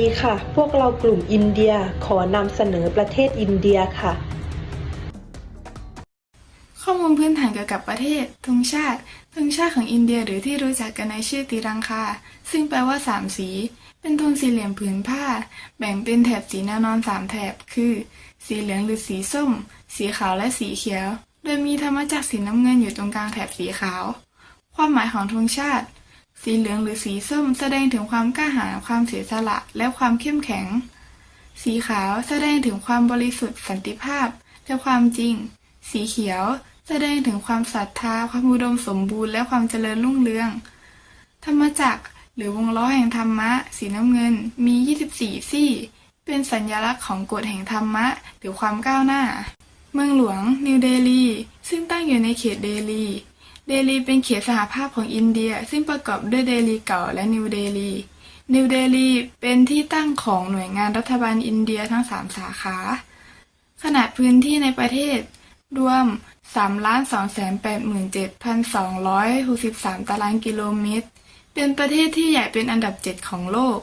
ดีค่ะ พวกเรากลุ่มอินเดียขอนำเสนอประเทศอินเดียค่ะ ข้อมูลพื้นฐานเกี่ยวกับประเทศธงชาติธงชาติของอินเดียหรือที่รู้จักกันในชื่อติรังคา ซึ่งแปลว่าสามสี เป็นธงสี่เหลี่ยมผืนผ้า แบ่งเป็นแถบสีแนวนอนสามแถบ คือ สีเหลืองหรือสีส้ม สีขาวและสีเขียว โดยมีธรรมจักรสีน้ำเงินอยู่ตรงกลางแถบสีขาว ความหมายของธงชาติ สีเหลืองหรือสีส้มแสดงถึงความกล้าหาญความเสียสละและความเข้มแข็ง สีขาวแสดงถึงความบริสุทธิ์สันติภาพและความจริง สีเขียวแสดงถึงความศรัทธา ความอุดมสมบูรณ์และความเจริญรุ่งเรือง ธรรมจักรหรือวงล้อแห่งธรรมะ สีน้ำเงินมี 24 ซี่ เป็นสัญลักษณ์ของกฎแห่งธรรมะ หรือความก้าวหน้า เมืองหลวงนิวเดลี ซึ่งตั้งอยู่ในเขตเดลี เดลีเป็นเขตสหภาพของอินเดีย ซึ่งประกอบด้วยเดลีเก่าและนิวเดลี นิวเดลีเป็นที่ตั้งของหน่วยงานรัฐบาลอินเดียทั้งสามสาขา ขนาดพื้นที่ในประเทศรวม 3,287,263 ตารางกิโลเมตร เป็นประเทศที่ใหญ่เป็นอันดับ 7 ของโลก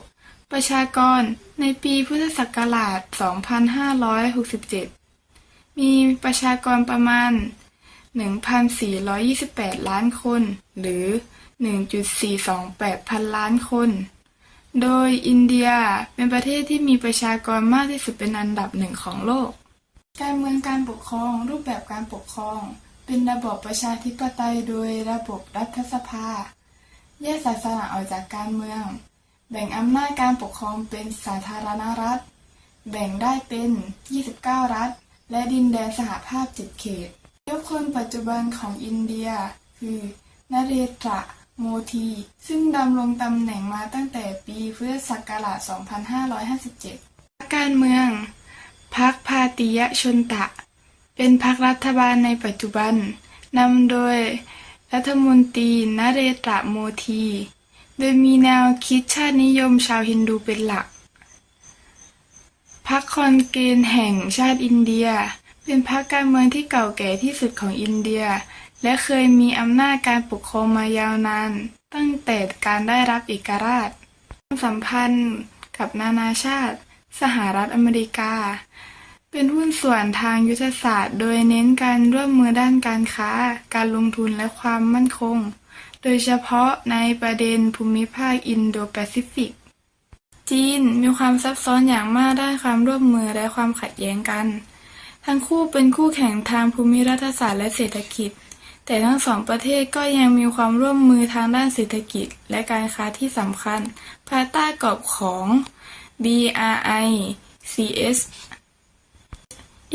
ประชากรในปีพุทธศักราช 2567 มีประชากรประมาณ 1,428 ล้านคน หรือ 1.428 พันล้านคน โดยอินเดียเป็นประเทศที่มีประชากรมากที่สุดเป็นอันดับหนึ่งของโลก การเมืองการปกครองรูปแบบการปกครอง เป็นระบอบประชาธิปไตยโดยระบบรัฐสภา แยกศาสนาออกจากการเมือง แบ่งอำนาจการปกครองเป็นสาธารณรัฐ แบ่งได้เป็น 29 รัฐ และดินแดนสหภาพ7เขต ยกคนปัจจุบันของอินเดีย คือนเรศระ โมที ซึ่งดำรงตำแหน่งมาตั้งแต่ปีพุทธศักราช 2557การเมือง พรรคพาติยชนตะ เป็นพรรครัฐบาลในปัจจุบัน นำโดยรัฐมนตรีนเรศระ โมที โดยมีแนวคิดชาตินิยมชาวฮินดูเป็นหลัก พรรคคอนเกนแห่งชาติอินเดีย เป็นพรรคการเมืองที่เก่าแก่ที่สุดของอินเดีย และเคยมีอำนาจการปกครองมายาวนาน ตั้งแต่การได้รับเอกราช ความสัมพันธ์กับนานาชาติ สหรัฐอเมริกา เป็นหุ้นส่วนทางยุทธศาสตร์ โดยเน้นการร่วมมือด้านการค้า การลงทุนและความมั่นคง โดยเฉพาะในประเด็นภูมิภาคอินโดแปซิฟิก จีนมีความซับซ้อนอย่างมากด้านความร่วมมือและความขัดแย้งกัน ทั้งคู่เป็นคู่แข่งทางภูมิรัฐศาสตร์และเศรษฐกิจ แต่ทั้งสองประเทศก็ยังมีความร่วมมือทางด้านเศรษฐกิจ และการค้าที่สำคัญ ภายใต้กรอบของ BRICS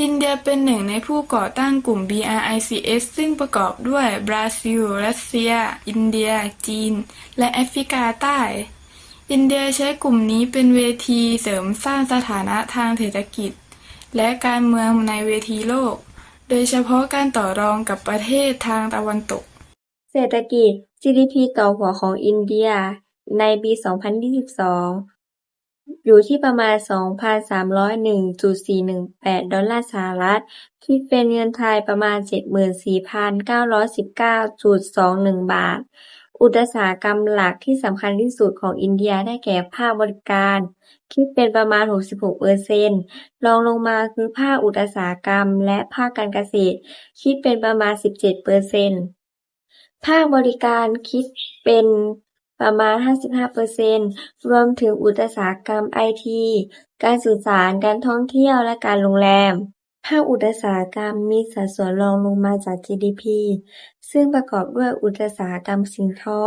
อินเดียเป็นหนึ่งในผู้ก่อตั้งกลุ่ม BRICS ซึ่งประกอบด้วยบราซิล รัสเซีย อินเดีย จีน และแอฟริกาใต้ อินเดียใช้กลุ่มนี้เป็นเวทีเสริมสร้างสถานะทางเศรษฐกิจ และการเมืองในเวทีโลก โดยเฉพาะการต่อรองกับประเทศทางตะวันตก เศรษฐกิจ GDP ต่อหัวของอินเดียในปี 2022 อยู่ที่ประมาณ 2,301.418 ดอลลาร์สหรัฐ คิดเป็นเงินไทยประมาณ 74,919.21 บาท อุตสาหกรรมหลักที่สำคัญที่สุดของอินเดียได้แก่ภาคบริการ คิดเป็นประมาณ 66 เปอร์เซ็นต์ รองลงมาคือภาคอุตสาหกรรมและภาคการเกษตร คิดเป็นประมาณ 17 เปอร์เซ็นต์ ภาคบริการคิดเป็นประมาณ 55เปอร์เซ็นต์ รวมถึงอุตสาหกรรมไอที การสื่อสาร การท่องเที่ยว และการโรงแรม ภาคอุตสาหกรรมมีสัดส่วนรองลงมาจาก GDP ซึ่งประกอบด้วยอุตสาหกรรมสิ่งทอ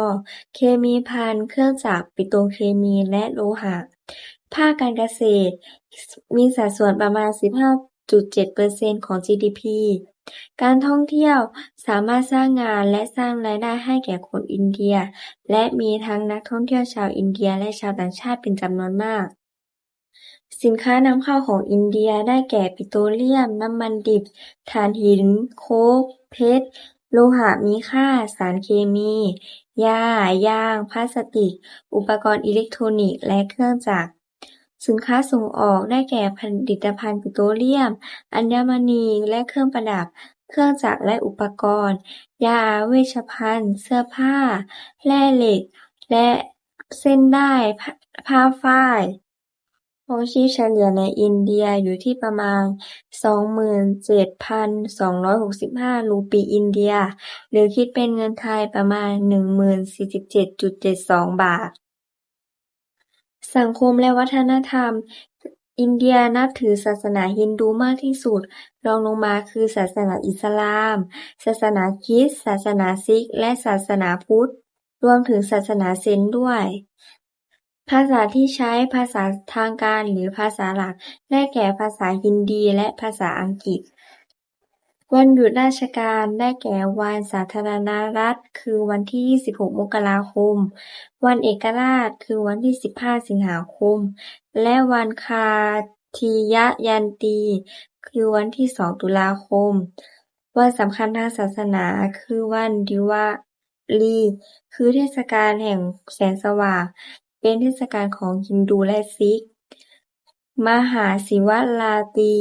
เคมีภัณฑ์ เครื่องจักร ปิโตรเคมี และโลหะ ภาคการเกษตร มีสัดส่วนประมาณ 15.7%ของ GDP การท่องเที่ยวสามารถสร้างงานและสร้างรายได้ให้แก่คนอินเดีย และมีทั้งนักท่องเที่ยวชาวอินเดียและชาวต่างชาติเป็นจำนวนมาก สินค้านำเข้าของอินเดียได้แก่ ปิโตรเลียม น้ำมันดิบ ถ่านหิน โคกเพชร โลหะมีค่า สารเคมี หญ้ายาง พลาสติก อุปกรณ์อิเล็กทรอนิกส์ และเครื่องจักร สินค้าส่งออกได้แก่ผลิตภัณฑ์ปิโตรเลียม อัญมณี และเครื่องประดับ เครื่องจักรและอุปกรณ์ ยา เวชภัณฑ์ เสื้อผ้า แร่เหล็ก และเส้นด้ายผ้าฝ้าย ครองชีพเฉลี่ยในอินเดียอยู่ที่ประมาณ27,265รูปีอินเดีย หรือคิดเป็นเงินไทยประมาณ147.72บาท สังคมและวัฒนธรรม อินเดียนับถือศาสนาฮินดูมากที่สุด รองลงมาคือศาสนาอิสลาม ศาสนาคริสต์ ศาสนาซิก และศาสนาพุทธ รวมถึงศาสนาเซนด้วย ภาษาที่ใช้ภาษาทางการหรือภาษาหลัก ได้แก่ภาษาฮินดีและภาษาอังกฤษ วันหยุดราชการ ได้แก่วันสาธารณรัฐ คือวันที่ 26 มกราคม วันเอกราช คือวันที่ 15 สิงหาคม และวันคาทิยยันตี คือวันที่ 2 ตุลาคม วันสำคัญทางศาสนา คือวันดิวาลี คือเทศกาลแห่งแสงสว่าง เป็นเทศกาลของฮินดูและซิก มหาศิวราตรี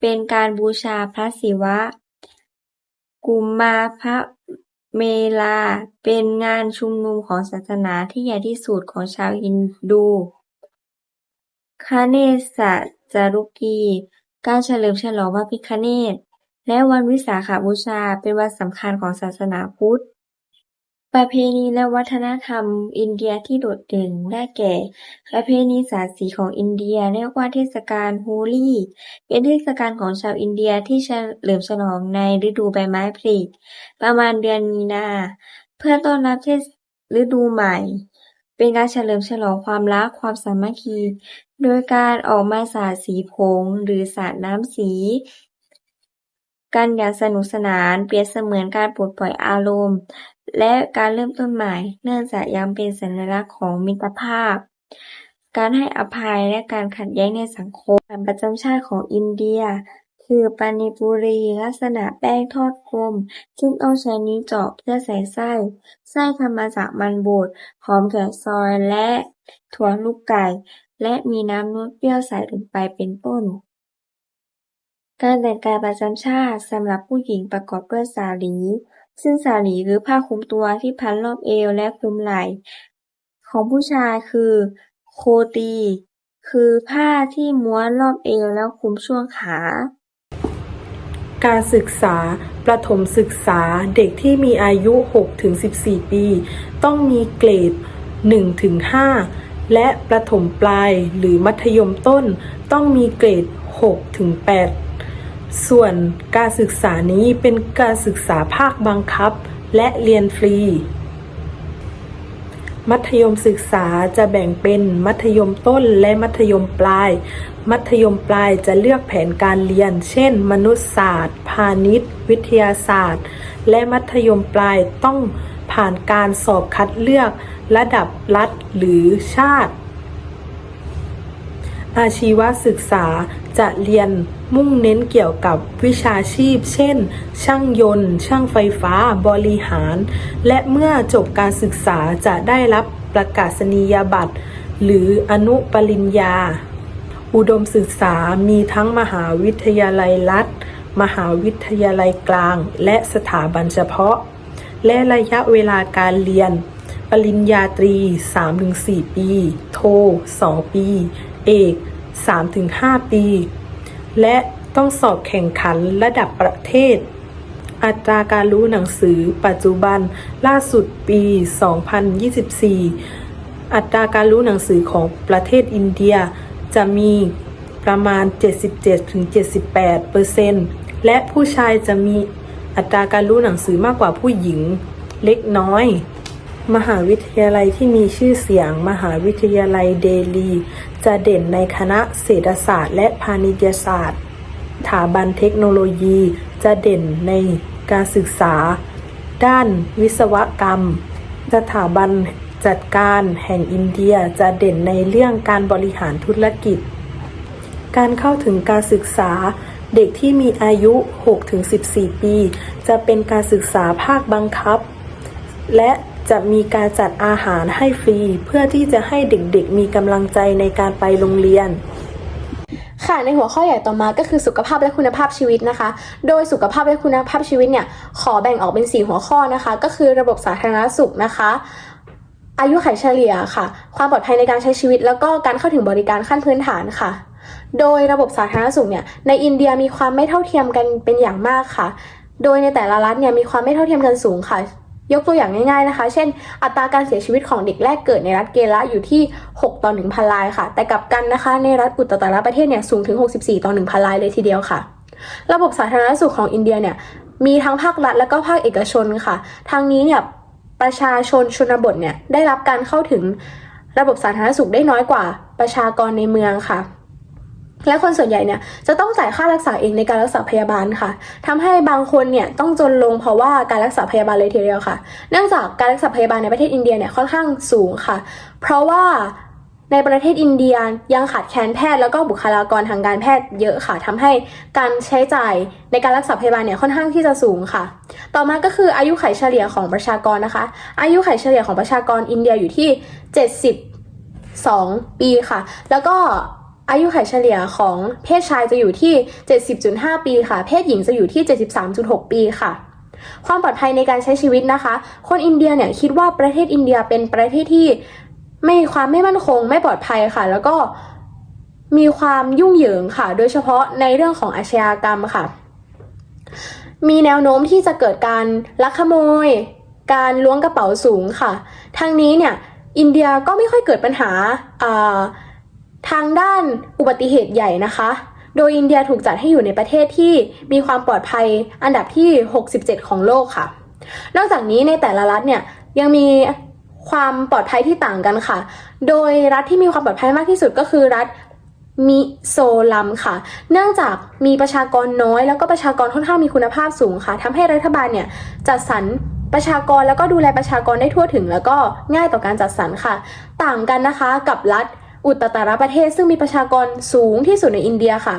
เป็นการบูชาพระศิวะ กุมาพเมลา เป็นงานชุมนุมของศาสนาที่ใหญ่ที่สุดของชาวฮินดูคเนศจารุกี การเฉลิมฉลองพระพิฆเนศและวันวิสาขบูชาเป็นวันสำคัญของศาสนาพุทธ ประเพณีและวัฒนธรรมอินเดียที่โดดเด่น ได้แก่ ประเพณีสาดสีของอินเดีย เรียกว่าเทศกาลโฮลี เป็นเทศกาลของชาวอินเดียที่เฉลิมฉลองในฤดูใบไม้ผลิประมาณเดือนมีนา เพื่อต้อนรับเทศฤดูใหม่ เป็นการเฉลิมฉลองความรัก ความสามัคคี โดยการออกมาสาดสีผง หรือสาดน้ำสีกันอย่างสนุกสนาน เปรียบเสมือนการปลดปล่อยอารมณ์ และการเริ่มต้นใหม่ เนื่องจากยังเป็นสัญลักษณ์ของมิตรภาพ การให้อภัยและการขัดแย้งในสังคมประจำชาติของอินเดีย คือปานิปุรีลักษณะแป้งทอดกลม ซึ่งต้องใช้นิ้วเจาะเพื่อใส่ไส้ ไส้ทำมาจากมันบดหอมแขกซอยและถั่วลูกไก่ และมีน้ำนมเปรี้ยวใส่ลงไปเป็นต้นการแต่งกายประจำชาติสำหรับผู้หญิงประกอบด้วยสาลี ซึ่งสาลีคือผ้าคลุมตัวที่พันรอบเอวและคลุมไหล่ของผู้ชายคือ โคตี คือผ้าที่ม้วนรอบเอวแล้วคลุมช่วงขาการศึกษา ประถมศึกษา เด็กที่มีอายุ 6-14 ปี ต้องมีเกรด 1-5 และประถมปลายหรือมัธยมต้น ต้องมีเกรด 6-8 ส่วนการศึกษานี้เป็นการศึกษาภาคบังคับ และเรียนฟรี มัธยมศึกษาจะแบ่งเป็นมัธยมต้นและมัธยมปลาย มัธยมปลายจะเลือกแผนการเรียน เช่น มนุษยศาสตร์ พาณิชย์ วิทยาศาสตร์ และมัธยมปลายต้องผ่านการสอบคัดเลือก ระดับรัฐหรือชาติ อาชีวศึกษาจะเรียนมุ่งเน้นเกี่ยวกับวิชาชีพ เช่น ช่างยนต์ ช่างไฟฟ้า บริหาร และเมื่อจบการศึกษาจะได้รับประกาศนียบัตร หรืออนุปริญญา อุดมศึกษามีทั้งมหาวิทยาลัยรัฐ มหาวิทยาลัยกลาง และสถาบันเฉพาะ และระยะเวลาการเรียน ปริญญาตรี 3-4 ปี โท 2 ปี เอก 3-5 ปี และต้องสอบแข่งขันระดับประเทศ อัตราการรู้หนังสือปัจจุบันล่าสุดปี 2024 อัตราการรู้หนังสือของประเทศอินเดียจะมีประมาณ 77-78เปอร์เซและผู้ชายจะมีอัตราการรู้หนังสือมากกว่าผู้หญิงเล็กน้อย มหาวิทยาลัยที่มีชื่อเสียง มหาวิทยาลัยเดลี จะเด่นในคณะเศรษฐศาสตร์ และพาณิชยศาสตร์สถาบันเทคโนโลยี จะเด่นในการศึกษา ด้านวิศวกรรม สถาบันจัดการแห่งอินเดียจะเด่นในเรื่องการบริหารธุรกิจ การเข้าถึงการศึกษาเด็กที่มีอายุ 6-14 ปี จะเป็นการศึกษาภาคบังคับ และ จะมีการจัดอาหารให้ฟรี เพื่อที่จะให้เด็กๆ มีกำลังใจในการไปโรงเรียนค่ะในหัวข้อใหญ่ต่อมาก็คือสุขภาพและคุณภาพชีวิตนะคะ โดยสุขภาพและคุณภาพชีวิตเนี่ยขอแบ่งออกเป็น 4 หัวข้อนะคะ ก็คือระบบสาธารณสุขนะคะ อายุขัยเฉลี่ยค่ะ ความปลอดภัยในการใช้ชีวิต แล้วก็การเข้าถึงบริการขั้นพื้นฐานค่ะ โดยระบบสาธารณสุขเนี่ยในอินเดียมีความไม่เท่าเทียมกันเป็นอย่างมากค่ะ โดยในแต่ละรัฐเนี่ยมีความไม่เท่าเทียมกันสูงค่ะ ยกตัวอย่างง่ายๆนะคะ เช่น อัตราการเสียชีวิตของเด็กแรกเกิดในรัฐเกระอยู่ที่ 6 ต่อ 1,000รายค่ะ แต่กลับกันนะคะ ในรัฐอุตตรประเทศเนี่ยสูงถึง 64 ต่อ 1,000รายเลยทีเดียวค่ะ ระบบสาธารณสุขของอินเดียเนี่ยมีทั้งภาครัฐและก็ภาคเอกชนค่ะ ทางนี้เนี่ยประชาชนชนบทเนี่ยได้รับการเข้าถึงระบบสาธารณสุขได้น้อยกว่าประชากรในเมืองค่ะ และคนส่วนใหญ่เนี่ยจะต้องจ่ายค่ารักษาเองในการรักษาพยาบาลค่ะทำให้บางคนเนี่ยต้องจนลงเพราะว่าการรักษาพยาบาลเลยทีเดียวค่ะ เนื่องจากการรักษาพยาบาลในประเทศอินเดียเนี่ยค่อนข้างสูงค่ะ เพราะว่าในประเทศอินเดียยังขาดแคลนแพทย์แล้วก็บุคลากรทางการแพทย์เยอะค่ะทำให้การใช้จ่ายในการรักษาพยาบาลเนี่ยค่อนข้างที่จะสูงค่ะ ต่อมาก็คืออายุขัยเฉลี่ยของประชากรนะคะ อายุขัยเฉลี่ยของประชากรอินเดียอยู่ที่ 70 2 ปีค่ะ แล้วก็ อายุขัยเฉลี่ยของเพศชายจะอยู่ที่ 70.5 ปีค่ะ เพศหญิงจะอยู่ที่ 73.6 ปีค่ะ ความปลอดภัยในการใช้ชีวิตนะคะ คนอินเดียเนี่ยคิดว่าประเทศอินเดียเป็นประเทศที่ไม่ความไม่มั่นคงไม่ปลอดภัยค่ะ แล้วก็มีความยุ่งเหยิงค่ะ โดยเฉพาะในเรื่องของอาชญากรรมค่ะ มีแนวโน้มที่จะเกิดการลักขโมย การล้วงกระเป๋าสูงค่ะ ทางนี้เนี่ยอินเดียก็ไม่ค่อยเกิดปัญหาอ่า ทางด้านอุบัติเหตุใหญ่นะคะ โดยอินเดียถูกจัดให้อยู่ในประเทศที่มีความปลอดภัยอันดับที่ 67 ของโลกค่ะ นอกจากนี้ในแต่ละรัฐเนี่ยยังมีความปลอดภัยที่ต่างกันค่ะ โดยรัฐที่มีความปลอดภัยมากที่สุดก็คือรัฐมิโซลัมค่ะ เนื่องจากมีประชากรน้อยแล้วก็ประชากรค่อนข้างมีคุณภาพสูงค่ะทำให้รัฐบาลเนี่ยจัดสรรประชากรแล้วก็ดูแลประชากรได้ทั่วถึง แล้วก็ง่ายต่อการจัดสรรค่ะ ต่างกันนะคะกับรัฐ อุตตรประเทศซึ่งมีประชากรสูงที่สุดในอินเดียค่ะ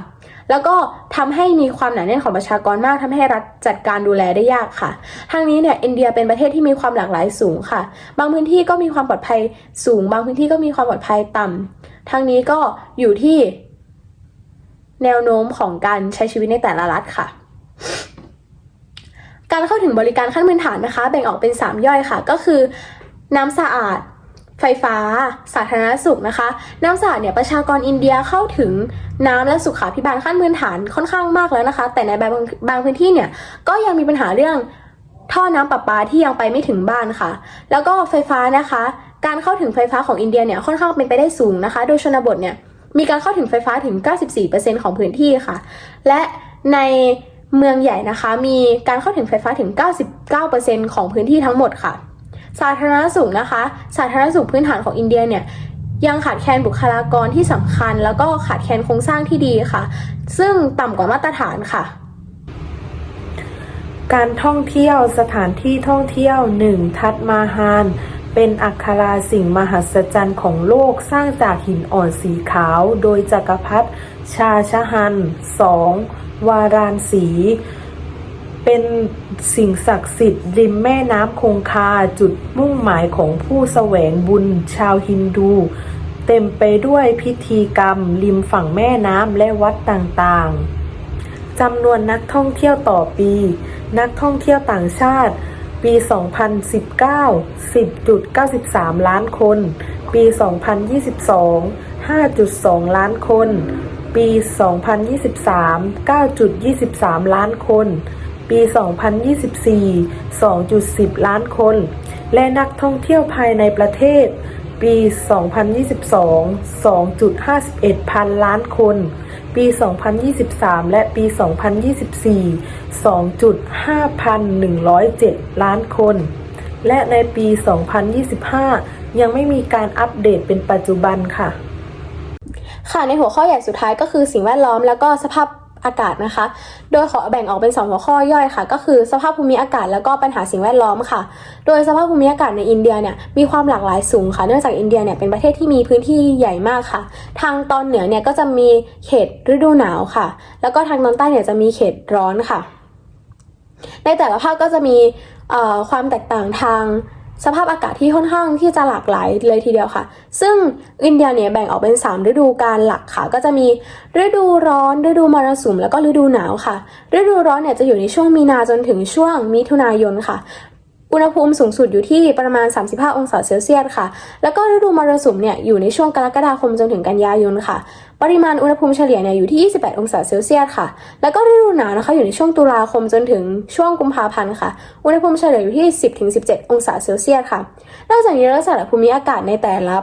แล้วก็ทำให้มีความหนาแน่นของประชากรมากทำให้รัฐจัดการดูแลได้ยากค่ะทางนี้เนี่ยอินเดียเป็นประเทศที่มีความหลากหลายสูงค่ะ บางพื้นที่ก็มีความปลอดภัยสูง บางพื้นที่ก็มีความปลอดภัยต่ำทางนี้ก็อยู่ที่แนวโน้มของการใช้ชีวิตในแต่ละรัฐค่ะ การเข้าถึงบริการขั้นพื้นฐานนะคะ แบ่งออกเป็น 3 ย่อยค่ะ ก็คือ น้ำสะอาด ไฟฟ้า สาธารณสุขนะคะ น้ำสะอาดเนี่ยประชากรอินเดียเข้าถึงน้ำและสุขาภิบาลขั้นพื้นฐานค่อนข้างมากแล้วนะคะ แต่ในบางบางพื้นที่เนี่ยก็ยังมีปัญหาเรื่องท่อน้ำประปาที่ยังไปไม่ถึงบ้านค่ะ แล้วก็ไฟฟ้านะคะ การเข้าถึงไฟฟ้าของอินเดียเนี่ยค่อนข้างเป็นไปได้สูงนะคะ โดยชนบทเนี่ยมีการเข้าถึงไฟฟ้าถึง 94%ของพื้นที่ค่ะ และในเมืองใหญ่นะคะ มีการเข้าถึงไฟฟ้าถึง 99%ของพื้นที่ทั้งหมดค่ะ สาธารณสุขนะคะ สาธารณสุขพื้นฐานของอินเดียเนี่ยยังขาดแคลนบุคลากรที่สำคัญ แล้วก็ขาดแคลนโครงสร้างที่ดีค่ะ ซึ่งต่ำกว่ามาตรฐานค่ะ การท่องเที่ยวสถานที่ท่องเที่ยว 1. ทัดมาฮานเป็นอัคราสิ่งมหัศจรรย์ของโลกสร้างจากหินอ่อนสีขาว โดยจักรพรรดิชาชะฮัน 2. วารานสี เป็นสิ่งศักดิ์สิทธิ์ริมแม่น้ำคงคาจุดมุ่งหมายของผู้แสวงบุญชาวฮินดู เต็มไปด้วยพิธีกรรมริมฝั่งแม่น้ำและวัดต่างๆจำนวนนักท่องเที่ยวต่อปี นักท่องเที่ยวต่างชาติ ปี 2019 10.93 ล้านคน ปี 2022 5.2 ล้านคน ปี 2023 9.23 ล้านคน ปี 2024 2.10 ล้านคน และนักท่องเที่ยวภายในประเทศ ปี 2022 2.51 พันล้านคน ปี 2023 และปี 2024 2.5107 ล้านคน และในปี 2025 ยังไม่มีการอัปเดตเป็นปัจจุบันค่ะ ค่ะในหัวข้อใหญ่สุดท้ายก็คือสิ่งแวดล้อมแล้วก็สภาพ อากาศนะคะ โดยขอแบ่งออกเป็น 2 หัวข้อย่อยค่ะ ก็คือสภาพภูมิอากาศแล้วก็ปัญหาสิ่งแวดล้อมค่ะ โดยสภาพภูมิอากาศในอินเดียเนี่ยมีความหลากหลายสูงค่ะ เนื่องจากอินเดียเนี่ยเป็นประเทศที่มีพื้นที่ใหญ่มากค่ะ ทางตอนเหนือเนี่ยก็จะมีเขตฤดูหนาวค่ะ แล้วก็ทางตอนใต้เนี่ยจะมีเขตร้อนค่ะ ในแต่ละภาคก็จะมีความแตกต่างทาง สภาพอากาศที่ค่อนข้างที่จะหลากหลายเลยทีเดียวค่ะ ซึ่งอินเดียเนี่ยแบ่งออกเป็น 3 ฤดูการหลักค่ะ ก็จะมีฤดูร้อน ฤดูมรสุมแล้วก็ฤดูหนาวค่ะ ฤดูร้อนเนี่ยจะอยู่ในช่วงมีนาจนถึงช่วงมิถุนายนค่ะ อุณหภูมิสูงสุดอยู่ที่ประมาณ 35 องศาเซลเซียสค่ะ แล้วก็ฤดูมรสุมเนี่ยอยู่ในช่วงกรกฎาคมจนถึงกันยายนค่ะ ปริมาณอุณหภูมิเฉลี่ยเนี่ยอยู่ที่ 28 องศาเซลเซียสค่ะ แล้วก็ฤดูหนาวนะคะอยู่ในช่วงตุลาคมจนถึงช่วงกุมภาพันธ์ค่ะ อุณหภูมิเฉลี่ยอยู่ที่ 10-17 องศาเซลเซียสค่ะ นอกจากนี้ลักษณะภูมิอากาศในแต่ละ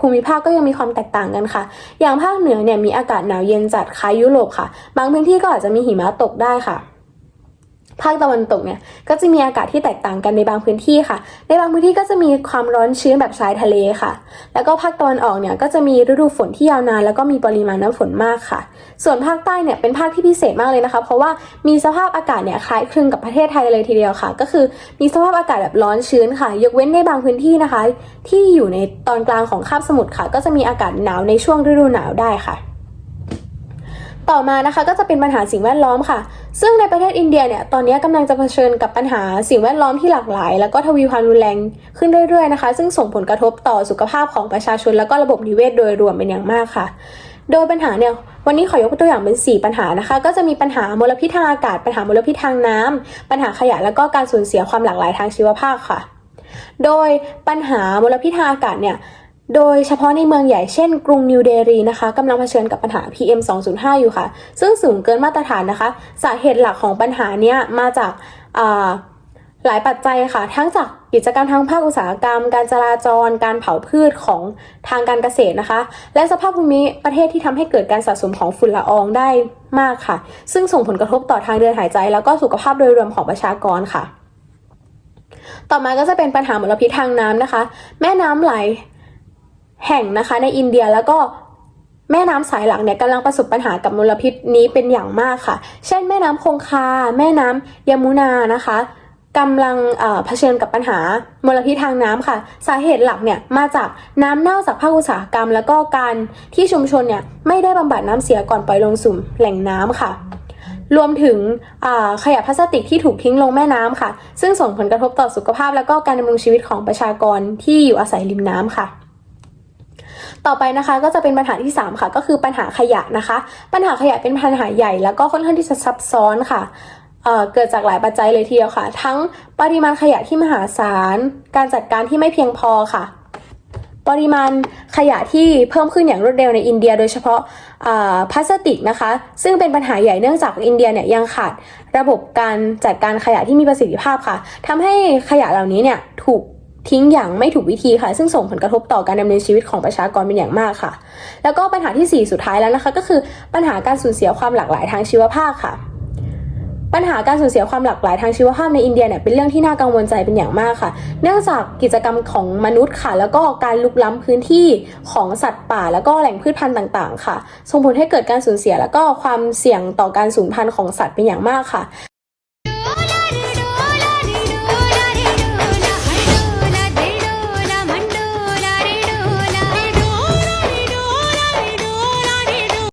ภูมิภาคก็ยังมีความแตกต่างกันค่ะ อย่างภาคเหนือเนี่ยมีอากาศหนาวเย็นจัดคล้ายยุโรปค่ะ บางพื้นที่ก็อาจจะมีหิมะตกได้ค่ะ ภาคตะวันตกเนี่ยก็จะมีอากาศที่แตกต่างกันในบางพื้นที่ค่ะ ในบางพื้นที่ก็จะมีความร้อนชื้นแบบชายทะเลค่ะ แล้วก็ภาคตะวันออกเนี่ยก็จะมีฤดูฝนที่ยาวนาน แล้วก็มีปริมาณน้ำฝนมากค่ะ ส่วนภาคใต้เนี่ยเป็นภาคที่พิเศษมากเลยนะคะ เพราะว่ามีสภาพอากาศเนี่ยคล้ายคลึงกับประเทศไทยเลยทีเดียวค่ะ ก็คือมีสภาพอากาศแบบร้อนชื้นค่ะ ยกเว้นในบางพื้นที่นะคะ ที่อยู่ในตอนกลางของคาบสมุทรค่ะ ก็จะมีอากาศหนาวในช่วงฤดูหนาวได้ค่ะ ต่อมานะคะก็จะเป็นปัญหาสิ่งแวดล้อมค่ะ ซึ่งในประเทศอินเดียเนี่ยตอนนี้กำลังจะเผชิญกับปัญหาสิ่งแวดล้อมที่หลากหลาย แล้วก็ทวีความรุนแรงขึ้นเรื่อยๆนะคะ ซึ่งส่งผลกระทบต่อสุขภาพของประชาชน แล้วก็ระบบนิเวศโดยรวมเป็นอย่างมากค่ะ โดยปัญหาเนี่ยวันนี้ขอยกตัวอย่างเป็น 4 ปัญหานะคะ ก็จะมีปัญหามลพิษทางอากาศ ปัญหามลพิษทางน้ำปัญหาขยะแล้วก็การสูญเสียความหลากหลายทางชีวภาพค่ะ โดยปัญหามลพิษทางอากาศเนี่ย โดยเฉพาะในเมืองใหญ่เช่นกรุงนิวเดลีนะคะกำลังเผชิญกับปัญหา PM 2.5 อยู่ค่ะ ซึ่งสูงเกินมาตรฐานนะคะ สาเหตุหลักของปัญหาเนี้ยมาจากาหลายปัจจัยค่ะ ทั้งจากกิจกรรมทางภาคอุตสาหกรรม การจราจร การเผาพืชของทางการเกษตรนะคะ และสภาพภูมิประเทศที่ทำให้เกิดการสะสมของฝุ่นละอองได้มากค่ะ ซึ่งส่งผลกระทบต่อทางเดินหายใจ แล้วก็สุขภาพโดยรวมของประชากรค่ะ ต่อมาก็จะเป็นปัญหามลพิษทางน้ำนะคะ แม่น้ำไหล แห่งนะคะในอินเดียแล้วก็แม่น้ำสายหลักเนี่ยกำลังประสบปัญหากับมลพิษนี้เป็นอย่างมากค่ะ เช่นแม่น้ำคงคา แม่น้ำยมุนานะคะกำลังเผชิญกับปัญหามลพิษทางน้ำค่ะ สาเหตุหลักเนี่ยมาจากน้ำเน่าจากภาคอุตสาหกรรม แล้วก็การที่ชุมชนเนี่ยไม่ได้บำบัดน้ำเสียก่อนปล่อยลงสู่แหล่งน้ำค่ะ รวมถึงขยะพลาสติกที่ถูกทิ้งลงแม่น้ำค่ะ ซึ่งส่งผลกระทบต่อสุขภาพ แล้วก็การดำรงชีวิตของประชากรที่อยู่อาศัยริมน้ำค่ะ ต่อไปนะคะก็จะเป็นปัญหาที่ 3 ค่ะ ก็คือปัญหาขยะนะคะ ปัญหาขยะเป็นปัญหาใหญ่ แล้วก็ค่อนข้างที่จะซับซ้อนค่ะเเกิดจากหลายปัจจัยเลยทีเดียวค่ะ ทั้งปริมาณขยะที่มหาศาล การจัดการที่ไม่เพียงพอค่ะ ปริมาณขยะที่เพิ่มขึ้นอย่างรวดเร็วในอินเดีย โดยเฉพาะพลาสติกนะคะ ซึ่งเป็นปัญหาใหญ่เนื่องจากอินเดียเนี่ยยังขาดระบบการจัดการขยะที่มีประสิทธิภาพค่ะทำให้ขยะเหล่านี้เนี่ยถูก ทิ้งอย่างไม่ถูกวิธีค่ะ ซึ่งส่งผลกระทบต่อการดำเนินชีวิตของประชากรเป็นอย่างมากค่ะ แล้วก็ปัญหาทีสี่ 4 สุดท้ายแล้วนะคะ ก็คือปัญหาการสูญเสียความหลากหลายทางชีวภาพค่ะ ปัญหาการสูญเสียความหลากหลายทางชีวภาพในอินเดียเนี่ยเป็นเรื่องที่น่ากังวลใจเป็นอย่างมากค่ะ เนื่องจากกิจกรรมของมนุษย์ค่ะ แล้วก็การลุกล้ำพื้นที่ของสัตว์ป่า แล้วก็แหล่งพืชพันธุ์ต่าง ๆ ค่ะ ส่งผลให้เกิดการสูญเสีย แล้วก็ความเสี่ยงต่อการสูญพันธุ์ของสัตว์เป็นอย่างมากค่ะ